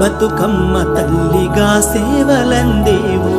బతుకమ్మ తల్లిగా సేవలందేవు.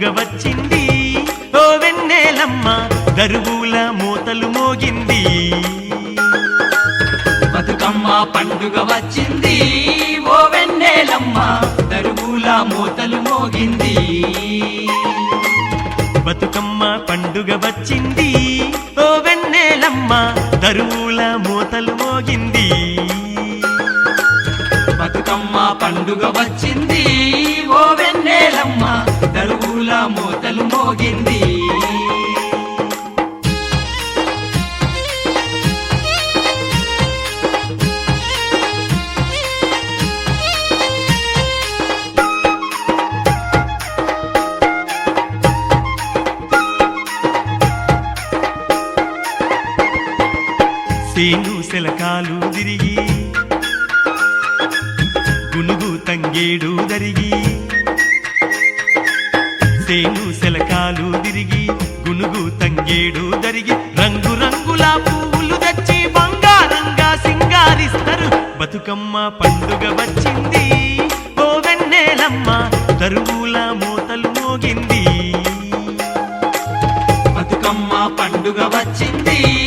పండుగ వచ్చింది ఓ వెన్నెలమ్మ గరువుల మూతలు మోగింది. బతుకమ్మ పండుగ వచ్చింది. ఓ వెన్నెలమ్మ గరువుల మూతలు మోగింది. బతుకమ్మ పండుగ వచ్చింది. ఓ వెన్నెలమ్మ దరువుల మూతలు మోగింది. బతుకమ్మ పండుగ వచ్చింది. మూతలు మోగింది. సేను శలకాలు తిరిగి గునుగు తంగేడు జరిగి సేను శలకాలు తిరిగి గునుగు తంగేడు దరిగి రంగు రంగుల పువ్వులు తెచ్చి బంగారంగా సింగారిస్తారు. బతుకమ్మ పండుగ వచ్చింది ఓ వెన్నెలమ్మ తరువుల మూతలు మోగింది. బతుకమ్మ పండుగ వచ్చింది.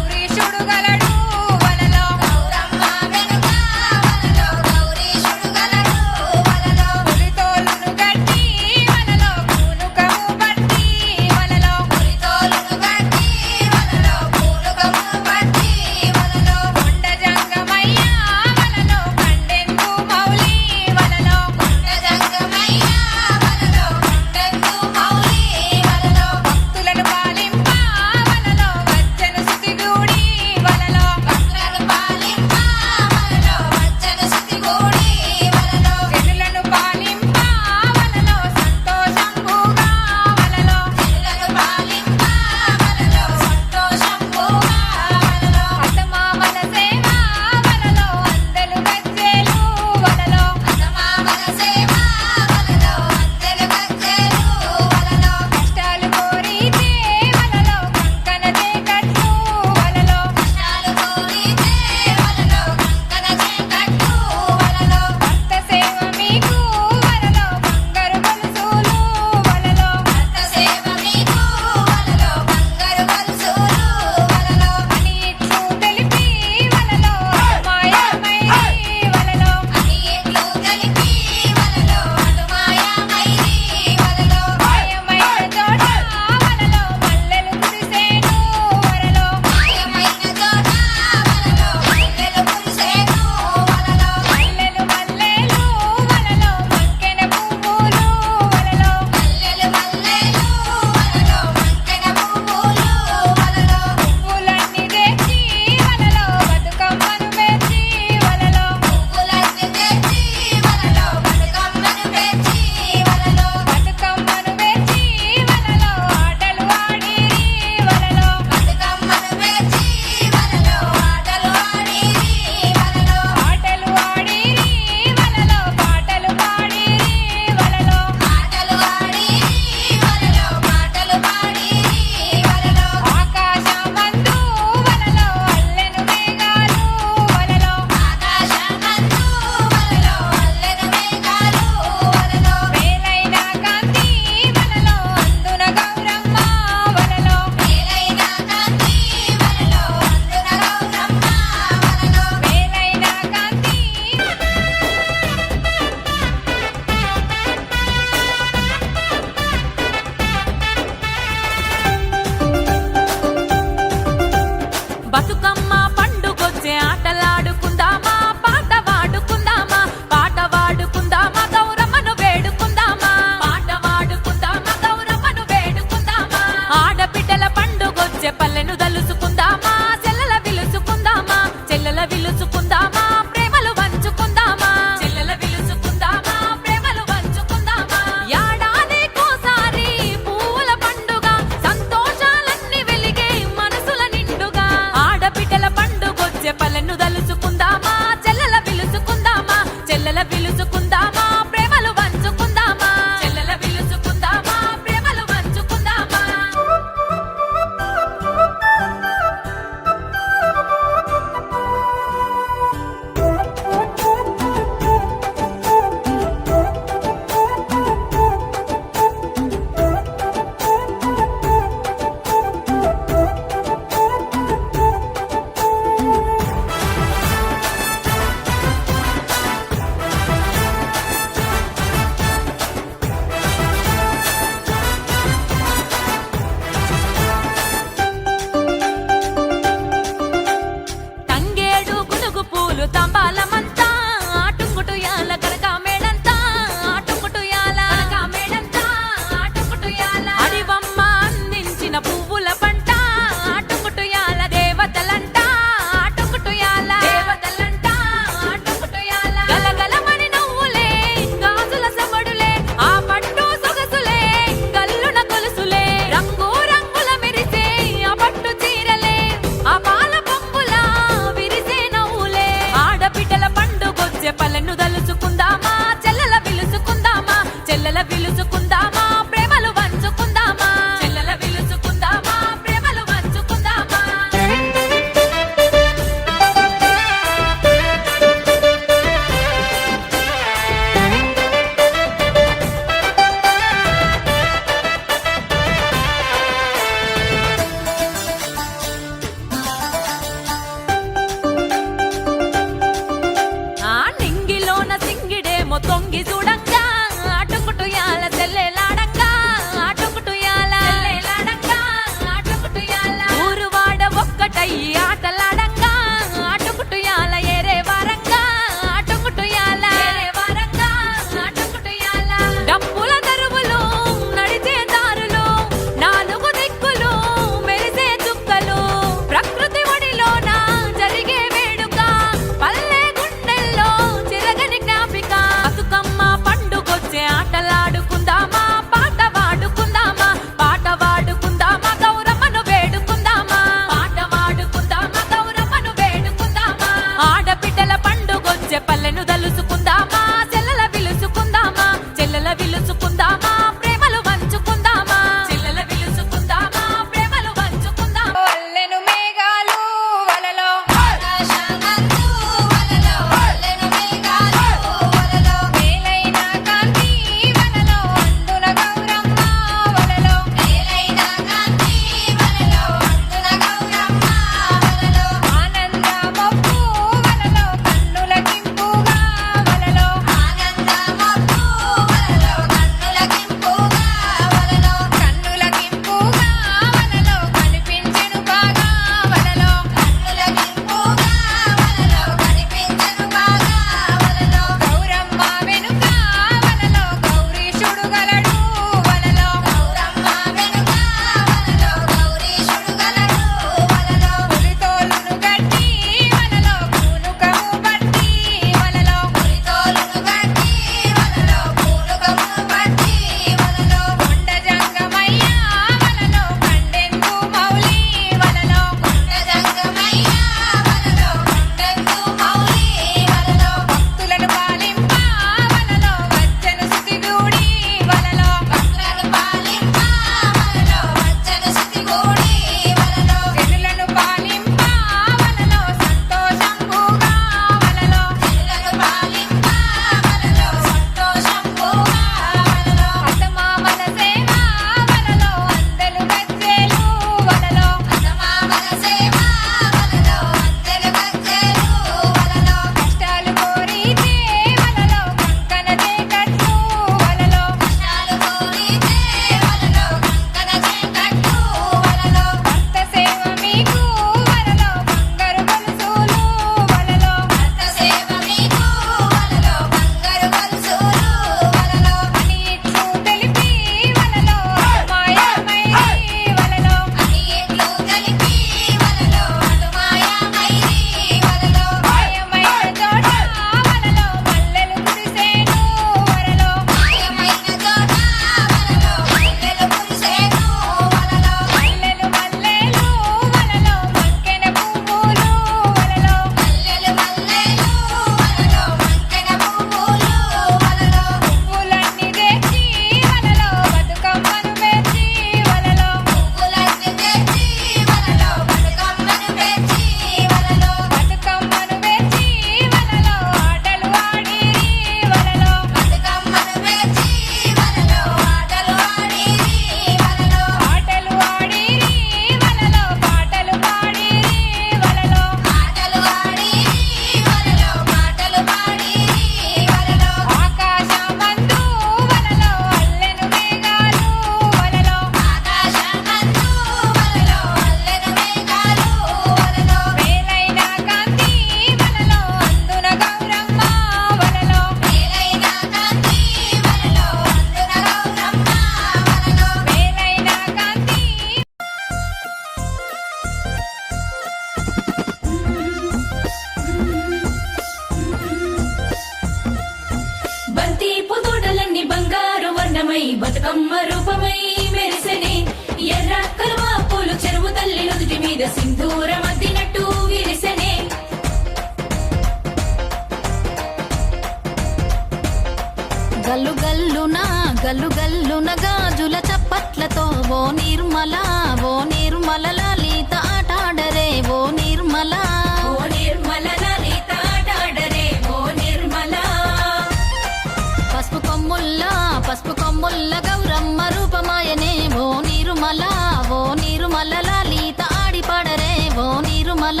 కొమ్ముల్లా పసుపు కొమ్ముల్ల గౌరమ్మ రూపమాయనే ఓ నీరుమల ఓ నీరుమల లలిత ఆడి పాడరే ఓ నీరుమల.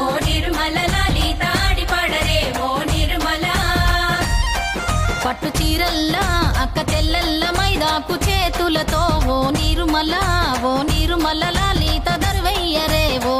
ఓ నీరుమల లలిత ఆడి పాడరే ఓ నీరుమల. పట్టు చీరల్లా అక్క తెల్లల్ల మైదాకు చేతులతో ఓ నీరుమల ఓ నీరుమల లలిత దర్వయ్యరే ఓ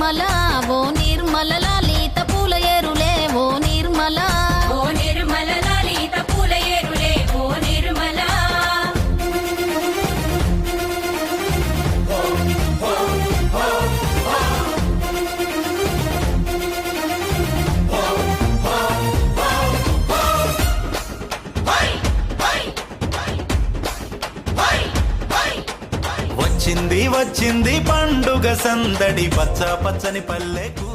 నిర్మల ఓ నిర్మలలా. వచ్చింది పండుగ సందడి పచ్చ పచ్చని పల్లెకు